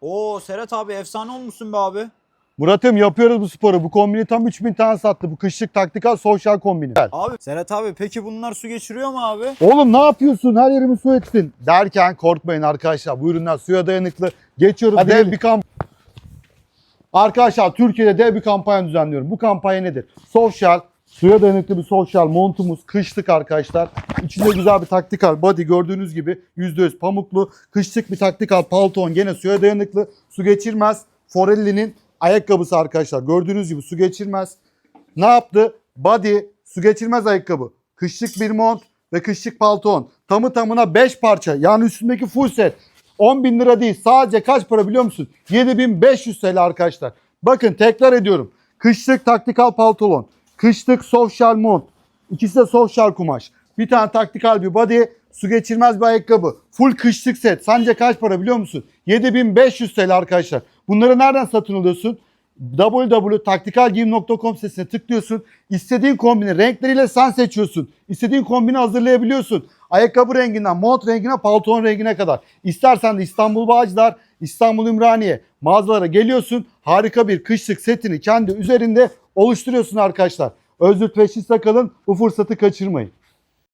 Oo Serhat abi efsane olmuşsun be abi. Murat'ım yapıyoruz bu sporu. Bu kombini tam 3000 tane sattı. Bu kışlık taktikal sosyal kombini. Abi Serhat abi peki bunlar su geçiriyor mu abi? Oğlum ne yapıyorsun? Her yerimi su ettin. Derken korkmayın arkadaşlar. Bu ürünler suya dayanıklı. Geçiyoruz Hadi dev gelin. bir kamp. Arkadaşlar Türkiye'de dev bir kampanya düzenliyorum. Bu kampanya nedir? Sosyal, suya dayanıklı bir sosyal montumuz. Kışlık arkadaşlar. İçinde güzel bir taktikal body gördüğünüz gibi %100 pamuklu. Kışlık bir taktikal palton gene suya dayanıklı. Su geçirmez. Forelli'nin ayakkabısı arkadaşlar. Gördüğünüz gibi su geçirmez. Ne yaptı? Body, su geçirmez ayakkabı. Kışlık bir mont ve kışlık palton. Tamı tamına 5 parça. Yani üstündeki full set. 10 bin lira değil. Sadece kaç para biliyor musun? 7500 TL arkadaşlar. Bakın tekrar ediyorum. Kışlık taktikal paltolon. Kışlık sosyal mont. İkisi de sosyal kumaş. Bir tane taktikal bir body. Su geçirmez bir ayakkabı. Full kışlık set. Sence kaç para biliyor musun? 7500 TL arkadaşlar. Bunları nereden satın alıyorsun? www.taktikalgiyim.com sitesine tıklıyorsun. İstediğin kombini renkleriyle sen seçiyorsun. İstediğin kombini hazırlayabiliyorsun. Ayakkabı renginden, mont rengine, palton rengine kadar. İstersen de İstanbul Bağcılar, İstanbul Ümraniye mağazalara geliyorsun. Harika bir kışlık setini kendi üzerinde oluşturuyorsun arkadaşlar. Özgür Peşis'te kalın. Bu fırsatı kaçırmayın.